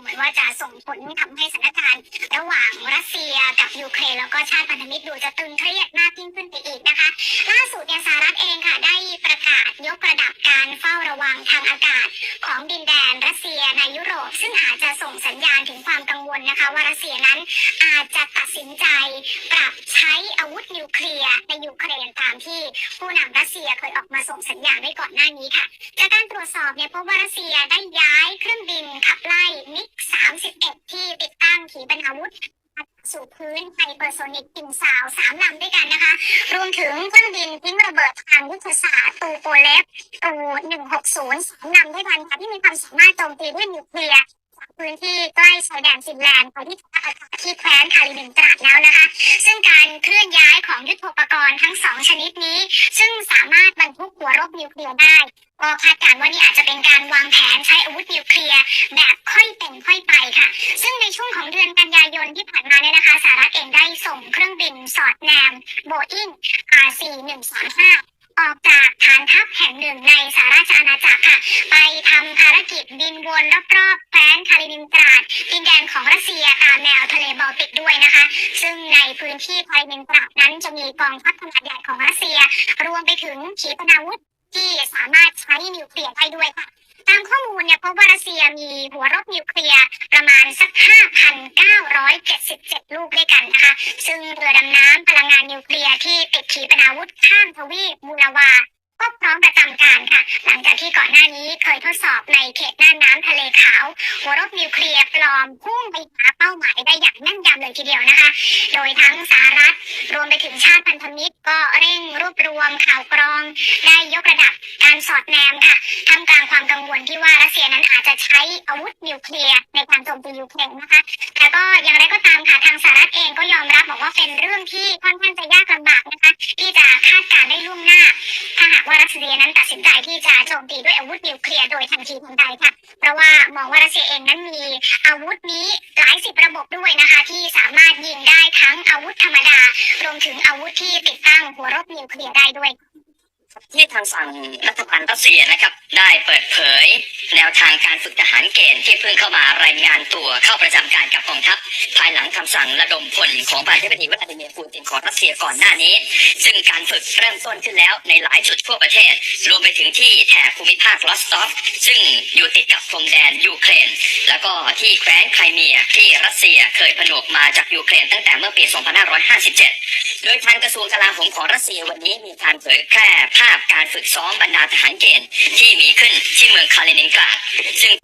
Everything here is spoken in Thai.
เหมือนว่ารณ์ระหว่างรัสเซียกับยูเครนแล้วก็ชาติพันธมิตรดูจะตึงเครียดมากยิ่งขึ้นไปอีกนะคะ ล่าสุดเนี่ยสหรัฐเองค่ะได้ประกาศยกระดับการเฝ้าระวังทางอากาศ ของดินแดนรัสเซียในยุโรป ซึ่งอาจจะส่งสัญญาณถึงความกังวลนะคะ ว่ารัสเซียนั้นอาจจะตัดสินใจปรับใช้อาวุธนิวเคลียร์ในยูเครนตามที่ผู้นำรัสเซียเคยออกมาส่งสัญญาณไว้ก่อนหน้านี้ค่ะจากการตรวจสอบเนี่ยพบว่ารัสเซียได้ย้ายเครื่องบินขับไล่มิก 31 ที่ติดตั้งขีปนาวุธ สู่พื้นไฮเปอร์ โซนิกกินสาวสามลำด้วยกันนะคะ รวมถึงเครื่องบินทิ้งระเบิดทางยุทธศาสตร์ตูโปเลฟตูนย์สามลำด้วยกันค่ะที่มีความสามารถโจมตีด้วยนิวเคลียร์จากพื้นที่ใกล้ชายแดนฟินแลนด์ไปที่อาคาที่แคว้นคาลินินกราดแล้วนะคะ ซึ่งการเคลื่อนย้ายของยุทโธปกรณ์ทั้งสองชนิดนี้ สามารถบรรทุกหัวรบนิวเคลียร์ได้ก็คาดการณ์ว่านี่อาจจะเป็นการวางแผนใช้อาวุธนิวเคลียร์แบบค่อยเป็นค่อยไปค่ะ ซึ่งในช่วงของเดือนกันยายนที่ผ่านมาเนี่ยนะคะสหรัฐเองได้ส่งเครื่องบินสอดแนมโบอิง R4135 ออกจากฐานทัพแห่งหนึ่งในสหราชอาณาจักรค่ะ ไปทำภารกิจบินวนรอบๆแคว้นคาลินินกรา ดินแดนของรัสเซียตามแนวทะเลบอลติกด้วยนะคะ ซึ่งในพื้นที่คาลินินกราดนั้นจะมีกองทัพขนาดใหญ่ของรัสเซีย รวมไปถึงขีปนาวุธที่สามารถใช้นิวเคลียร์ได้ด้วยค่ะตามข้อมูลเนี่ยพบว่ารัสเซียมีหัวรบนิวเคลียร์ประมาณสัก 5,977 ลูกด้วยกันนะคะ ซึ่งเรือดำน้ำพลังงานนิวเคลียร์ที่ติดขีปนาวุธข้ามทวีปมูลาวา ก็พร้อมประจำการค่ะ หลังจาก อนหน้านี้เคยทดสอบในเขตน่านน้ำทะเลขาว หัวรบนิวเคลียร์ปลอมพุ่งไปหาเป้าหมายได้อย่างแม่นยำเลยทีเดียวนะคะ โดยทั้งสหรัฐรวมไปถึงชาติพันธมิตรก็เร่งรวบรวมข่าวกรอง ได้ยกระดับการสอดแนมค่ะท่ามกลางความกังวลที่ว่ารัสเซียนั้นอาจจะใช้อาวุธนิวเคลียร์ในการโจมตียูเครนนะคะแต่ก็อย่างไรก็ตามค่ะทางสหรัฐเองก็ยอมรับบอกว่าเป็นเรื่องที่ค่อนข้างจะยาก คาดการณ์ได้ล่วงหน้า ถ้าหากว่ารัสเซียนั้นตัดสินใจที่จะโจมตีด้วยอาวุธนิวเคลียร์โดยทันทีทันใดค่ะ เพราะว่ามองว่ารัสเซียเองนั้นมีอาวุธนี้หลายสิบระบบด้วยนะคะ ที่สามารถยิงได้ทั้งอาวุธธรรมดา รวมถึงอาวุธที่ติดตั้งหัวรบนิวเคลียร์ได้ด้วย ที่ทางฝั่งรัฐบาลรัสเซียนะครับ ได้เปิดเผย แนวทางการฝึกทหารเกณฑ์ที่เพิ่งเข้ามารายงานตัวเข้าประจำการกับกองทัพ ภายหลังคำสั่งระดมพลของประธานาธิบดีวลาดิเมียร์ปูตินของรัสเซียก่อนหน้านี้ ซึ่งการฝึกเริ่มต้นขึ้นแล้วในหลายจุดทั่วประเทศ รวมไปถึงที่แถบภูมิภาคลอสตอฟซึ่งอยู่ติดกับพรมแดนยูเครน แล้วก็ที่แคว้นไครเมียที่รัสเซียเคยผนวกมาจากยูเครนตั้งแต่เมื่อปี 2557 โดยทางกระทรวงกลาโหมของรัสเซียวันนี้มีการเผยแพร่ภาพการฝึกซ้อมบรรดาทหารเกณฑ์ที่มีขึ้นที่เมืองคาลินินกราดซึ่ง